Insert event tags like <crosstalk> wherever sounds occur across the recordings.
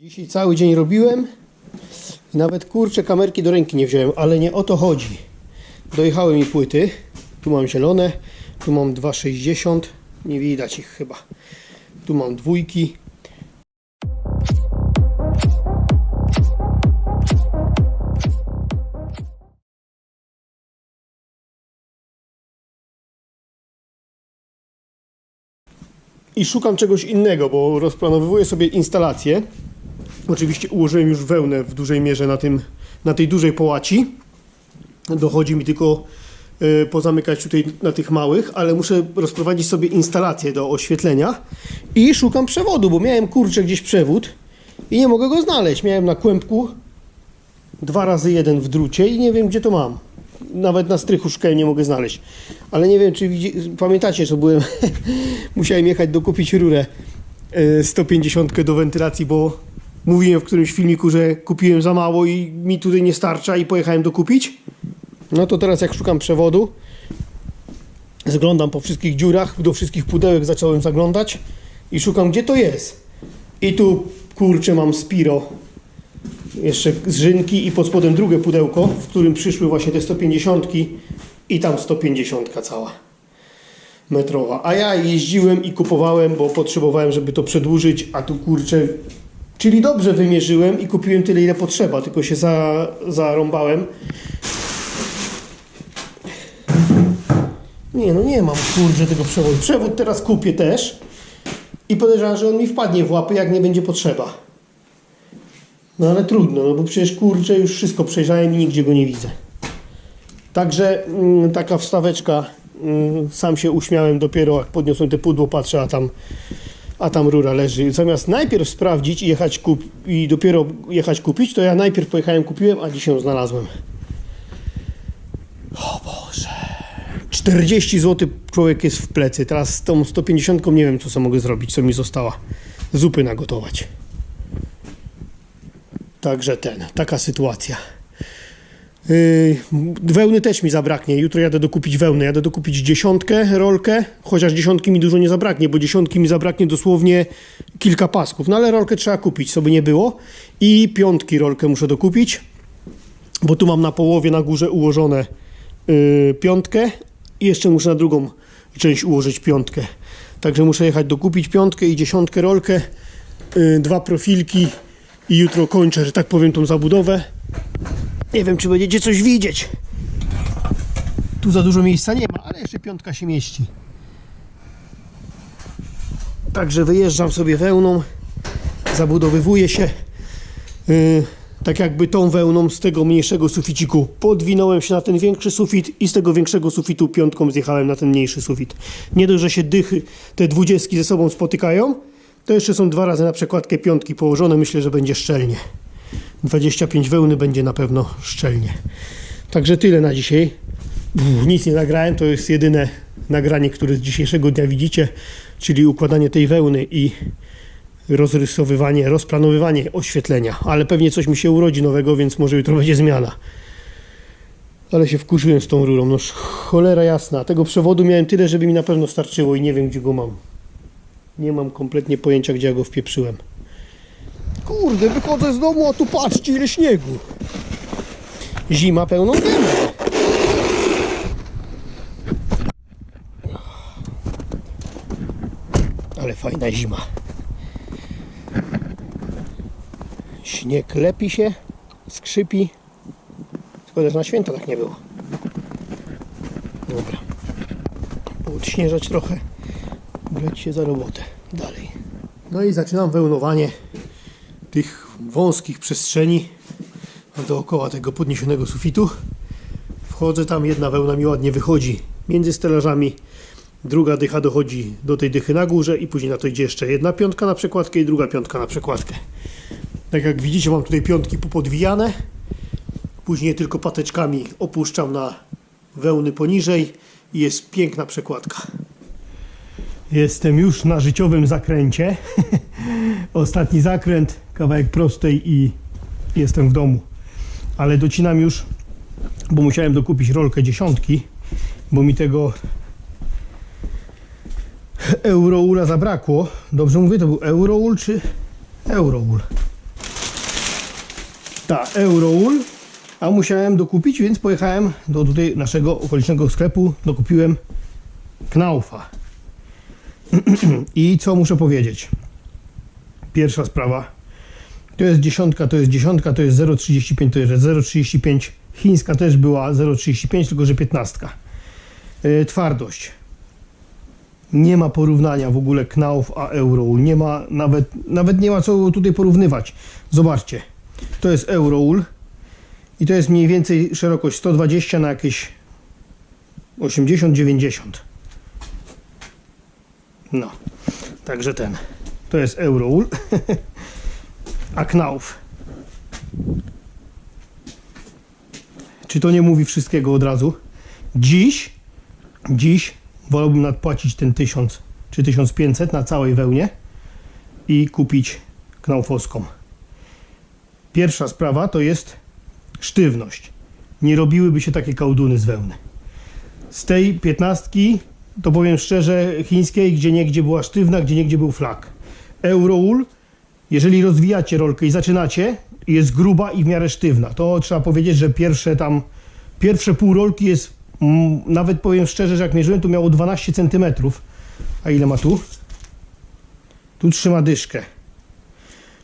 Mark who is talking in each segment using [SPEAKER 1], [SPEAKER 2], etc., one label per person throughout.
[SPEAKER 1] Dzisiaj cały dzień robiłem. Nawet kurczę kamerki do ręki nie wziąłem, ale nie o to chodzi. Dojechały mi płyty. Tu mam zielone, tu mam 2,60. Nie widać ich chyba. Tu mam dwójki. I szukam czegoś innego, bo rozplanowuję sobie instalację. Oczywiście ułożyłem już wełnę w dużej mierze na, tym, na tej dużej połaci. Dochodzi mi tylko y, pozamykać tutaj na tych małych, ale muszę rozprowadzić sobie instalację do oświetlenia i szukam przewodu, bo miałem kurczę gdzieś przewód i nie mogę go znaleźć. Miałem na kłębku dwa razy jeden w drucie i nie wiem gdzie to mam. Nawet na strychu szukałem, nie mogę znaleźć. Ale nie wiem, czy widzi... pamiętacie, że byłem. <laughs> Musiałem jechać dokupić rurę y, 150 do wentylacji, bo mówiłem w którymś filmiku, że kupiłem za mało i mi tutaj nie starcza i pojechałem dokupić. No to teraz jak szukam przewodu, zglądam po wszystkich dziurach, do wszystkich pudełek zacząłem zaglądać i szukam gdzie to jest. I tu kurczę mam Spiro jeszcze z żynki i pod spodem drugie pudełko, w którym przyszły właśnie te 150 i tam 150 cała metrowa. A ja jeździłem i kupowałem, bo potrzebowałem, żeby to przedłużyć, a tu kurczę, czyli dobrze wymierzyłem i kupiłem tyle, ile potrzeba, tylko się za, zarąbałem. Nie, no nie mam kurczę tego przewodu. Przewód teraz kupię też i podejrzewam, że on mi wpadnie w łapy, jak nie będzie potrzeba. No ale trudno, no bo przecież kurczę już wszystko przejrzałem i nigdzie go nie widzę. Także mm, taka wstaweczka, mm, sam się uśmiałem dopiero jak podniosłem te pudło, patrzę, a tam, a tam rura leży. Zamiast najpierw sprawdzić i jechać kup i dopiero jechać kupić, to ja najpierw pojechałem, kupiłem, a dzisiaj ją znalazłem. O Boże. 40 zł człowiek jest w plecy. Teraz z tą 150 nie wiem, co sobie mogę zrobić, co mi została. Zupy nagotować. Także ten, taka sytuacja. Yy, wełny też mi zabraknie. Jutro jadę dokupić wełnę. Jadę dokupić dziesiątkę, rolkę, chociaż dziesiątki mi dużo nie zabraknie, bo dziesiątki mi zabraknie dosłownie kilka pasków. No ale rolkę trzeba kupić, co by nie było. I piątki rolkę muszę dokupić, bo tu mam na połowie na górze ułożone yy, piątkę i jeszcze muszę na drugą część ułożyć piątkę. Także muszę jechać dokupić piątkę i dziesiątkę rolkę, yy, dwa profilki i jutro kończę, że tak powiem, tą zabudowę. Nie wiem, czy będziecie coś widzieć. Tu za dużo miejsca nie ma, ale jeszcze piątka się mieści. Także wyjeżdżam sobie wełną, zabudowywuję się. Yy, tak jakby tą wełną z tego mniejszego suficiku podwinąłem się na ten większy sufit i z tego większego sufitu piątką zjechałem na ten mniejszy sufit. Nie dość, że się dychy, te dwudziestki ze sobą spotykają, to jeszcze są dwa razy na przekładkę piątki położone. Myślę, że będzie szczelnie. 25 wełny będzie na pewno szczelnie. Także tyle na dzisiaj. Uff, nic nie nagrałem, to jest jedyne nagranie, które z dzisiejszego dnia widzicie, czyli układanie tej wełny i rozrysowywanie, rozplanowywanie oświetlenia. Ale pewnie coś mi się urodzi nowego, więc może jutro będzie zmiana. Ale się wkurzyłem z tą rurą. No cholera jasna. Tego przewodu miałem tyle, żeby mi na pewno starczyło i nie wiem, gdzie go mam. Nie mam kompletnie pojęcia, gdzie ja go wpieprzyłem. Kurde, wychodzę z domu, a tu patrzcie, ile śniegu. Zima pełną gębę. Ale fajna zima. Śnieg lepi się, skrzypi. Szkoda, że na święta tak nie było. Dobra. Podśnieżać trochę brać się za robotę. Dalej. No i zaczynam wełnowanie tych wąskich przestrzeni dookoła tego podniesionego sufitu. Wchodzę tam, jedna wełna mi ładnie wychodzi między stelażami, druga dycha dochodzi do tej dychy na górze i później na to idzie jeszcze jedna piątka na przekładkę i druga piątka na przekładkę. Tak jak widzicie mam tutaj piątki popodwijane. Później tylko pateczkami opuszczam na wełny poniżej i jest piękna przekładka. Jestem już na życiowym zakręcie. <laughs> Ostatni zakręt, kawałek prostej i jestem w domu. Ale docinam już, bo musiałem dokupić rolkę dziesiątki, bo mi tego Euroula zabrakło. Dobrze mówię, to był Euroul czy Euroul? ta Eurowool, a musiałem dokupić, więc pojechałem do tutaj naszego okolicznego sklepu, dokupiłem Knaufa. <clears throat> I co muszę powiedzieć? Pierwsza sprawa. To jest dziesiątka, to jest dziesiątka, to jest 0,35, to jest 0,35. Chińska też była 0,35, tylko że 15. Yy, twardość. Nie ma porównania w ogóle Knauf a Eurowool. Nie ma nawet, nawet nie ma co tutaj porównywać. Zobaczcie. To jest Eurowool i to jest mniej więcej szerokość 120 na jakieś 80-90. No, także ten. To jest Eurowool. A Knauf. Czy to nie mówi wszystkiego od razu? Dziś, dziś wolałbym nadpłacić ten 1000 czy 1500 na całej wełnie i kupić knaufowską. Pierwsza sprawa to jest sztywność. Nie robiłyby się takie kałduny z wełny. Z tej piętnastki, to powiem szczerze, chińskiej, gdzie niegdzie była sztywna, gdzie niegdzie był flak. Eurowool, jeżeli rozwijacie rolkę i zaczynacie, jest gruba i w miarę sztywna. To trzeba powiedzieć, że pierwsze tam, pierwsze pół rolki jest, mm, nawet powiem szczerze, że jak mierzyłem, to miało 12 cm. A ile ma tu? Tu trzyma dyszkę.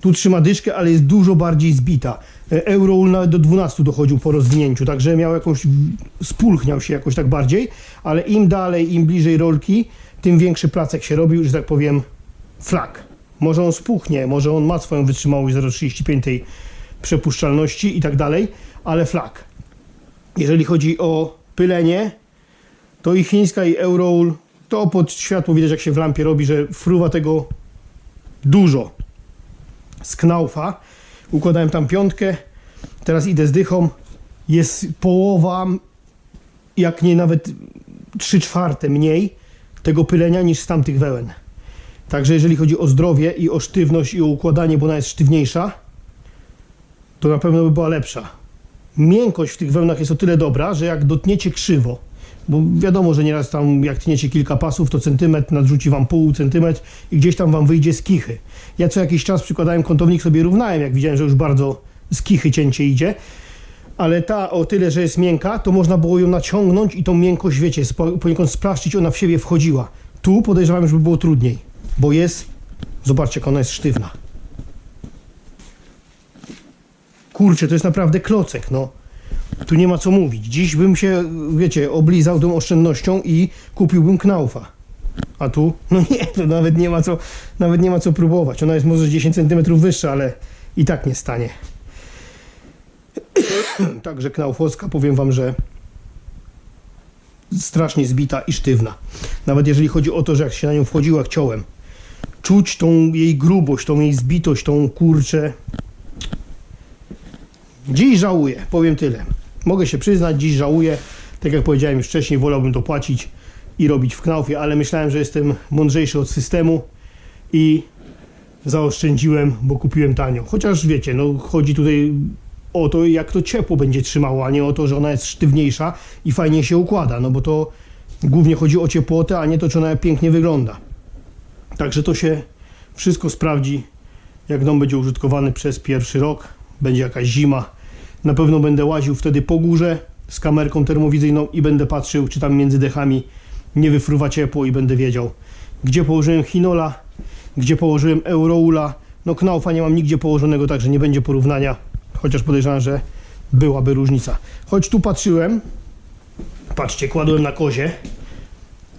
[SPEAKER 1] Tu trzyma dyszkę, ale jest dużo bardziej zbita. E, Eurowool nawet do 12 dochodził po rozwinięciu, także miał jakąś, spulchniał się jakoś tak bardziej, ale im dalej, im bliżej rolki, tym większy placek się robił, że tak powiem, flak. Może on spuchnie, może on ma swoją wytrzymałość 0,35 tej przepuszczalności i tak dalej, ale flak. Jeżeli chodzi o pylenie, to i chińska i Eurowool, to pod światło widać jak się w lampie robi, że fruwa tego dużo z Knaufa. Układałem tam piątkę. Teraz idę z dychą. Jest połowa, jak nie nawet 3 czwarte mniej tego pylenia niż z tamtych wełen. Także jeżeli chodzi o zdrowie i o sztywność i o układanie, bo ona jest sztywniejsza, to na pewno by była lepsza. Miękkość w tych wełnach jest o tyle dobra, że jak dotniecie krzywo, bo wiadomo, że nieraz tam jak tniecie kilka pasów, to centymetr nadrzuci wam pół centymetr i gdzieś tam wam wyjdzie z kichy. Ja co jakiś czas przykładałem kątownik, sobie równałem, jak widziałem, że już bardzo z kichy cięcie idzie. Ale ta o tyle, że jest miękka, to można było ją naciągnąć i tą miękkość, wiecie, poniekąd splaszczyć, ona w siebie wchodziła. Tu podejrzewam, że by było trudniej, bo jest, zobaczcie, jak ona jest sztywna. Kurczę, to jest naprawdę klocek, no. Tu nie ma co mówić. Dziś bym się, wiecie, oblizał tą oszczędnością i kupiłbym knaufa. A tu? No nie, to nawet nie ma co, nawet nie ma co próbować. Ona jest może 10 cm wyższa, ale i tak nie stanie. <coughs> Także knaufowska, powiem wam, że strasznie zbita i sztywna. Nawet jeżeli chodzi o to, że jak się na nią wchodziło jak ciołem, czuć tą jej grubość, tą jej zbitość, tą kurczę. Dziś żałuję, powiem tyle. Mogę się przyznać, dziś żałuję. Tak jak powiedziałem już wcześniej, wolałbym to płacić i robić w knaufie, ale myślałem, że jestem mądrzejszy od systemu i zaoszczędziłem, bo kupiłem tanio. Chociaż wiecie, no chodzi tutaj o to, jak to ciepło będzie trzymało, a nie o to, że ona jest sztywniejsza i fajnie się układa, no bo to głównie chodzi o ciepłotę, a nie to, czy ona pięknie wygląda. Także to się wszystko sprawdzi, jak dom będzie użytkowany przez pierwszy rok, będzie jakaś zima. Na pewno będę łaził wtedy po górze z kamerką termowizyjną i będę patrzył, czy tam między dechami nie wyfruwa ciepło i będę wiedział, gdzie położyłem Hinola, gdzie położyłem Euroula. No Knaufa nie mam nigdzie położonego, także nie będzie porównania, chociaż podejrzewam, że byłaby różnica. Choć tu patrzyłem, patrzcie, kładłem na kozie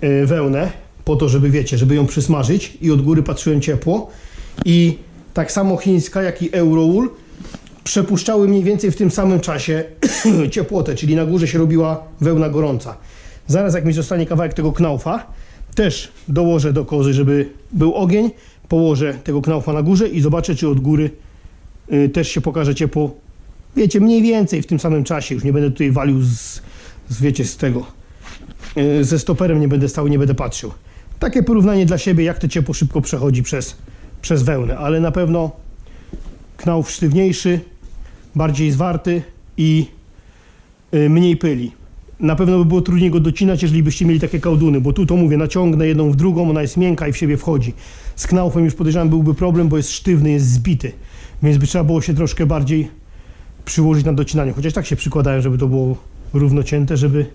[SPEAKER 1] yy, wełnę, po to, żeby wiecie, żeby ją przysmażyć i od góry patrzyłem ciepło i tak samo chińska, jak i Eurowool przepuszczały mniej więcej w tym samym czasie <clears throat> ciepłotę, czyli na górze się robiła wełna gorąca. Zaraz jak mi zostanie kawałek tego knaufa, też dołożę do kozy, żeby był ogień, położę tego knaufa na górze i zobaczę, czy od góry y, też się pokaże ciepło. Wiecie, mniej więcej w tym samym czasie, już nie będę tutaj walił z, z wiecie, z tego, y, ze stoperem nie będę stał, nie będę patrzył. Takie porównanie dla siebie, jak to ciepło szybko przechodzi przez, przez wełnę, ale na pewno knauf sztywniejszy, bardziej zwarty i y, mniej pyli. Na pewno by było trudniej go docinać, jeżeli byście mieli takie kałduny, bo tu to mówię, naciągnę jedną w drugą, ona jest miękka i w siebie wchodzi. Z knaufem już podejrzewam byłby problem, bo jest sztywny, jest zbity, więc by trzeba było się troszkę bardziej przyłożyć na docinaniu. Chociaż tak się przykładają, żeby to było równocięte, żeby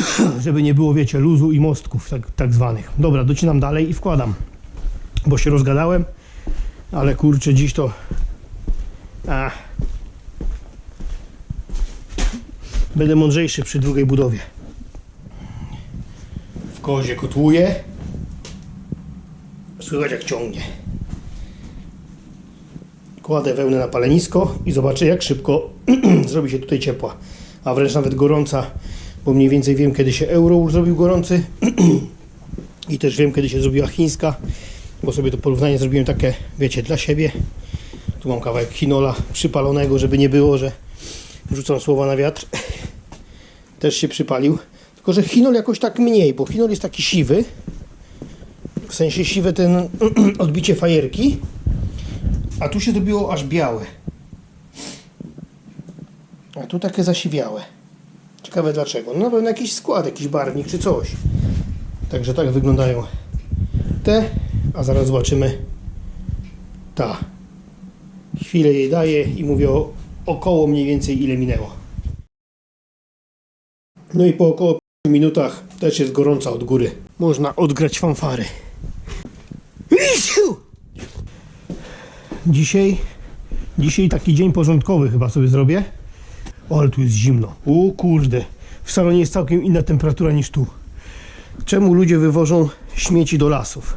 [SPEAKER 1] <coughs> żeby nie było, wiecie, luzu i mostków tak, tak zwanych. Dobra, docinam dalej i wkładam, bo się rozgadałem, ale kurczę, dziś to... A. Będę mądrzejszy przy drugiej budowie. W kozie kotłuję. Słychać jak ciągnie. Kładę wełnę na palenisko i zobaczę jak szybko <clears throat> zrobi się tutaj ciepła. A wręcz nawet gorąca, bo mniej więcej wiem kiedy się euro zrobił gorący. <clears throat> I też wiem kiedy się zrobiła chińska, bo sobie to porównanie zrobiłem takie, wiecie, dla siebie. Tu mam kawałek chinola przypalonego, żeby nie było, że rzucam słowa na wiatr. <clears throat> Też się przypalił. Tylko, że chinol jakoś tak mniej, bo chinol jest taki siwy. W sensie siwe ten <clears throat> odbicie fajerki. A tu się zrobiło aż białe. A tu takie zasiwiałe. Ciekawe dlaczego. No na pewno jakiś skład, jakiś barwnik czy coś. Także tak wyglądają te, a zaraz zobaczymy ta. Chwilę jej daję i mówię o około mniej więcej ile minęło. No i po około 5 minutach też jest gorąca od góry. Można odgrać fanfary. Dzisiaj, dzisiaj taki dzień porządkowy chyba sobie zrobię. O, ale tu jest zimno. O kurde. W salonie jest całkiem inna temperatura niż tu. Czemu ludzie wywożą śmieci do lasów?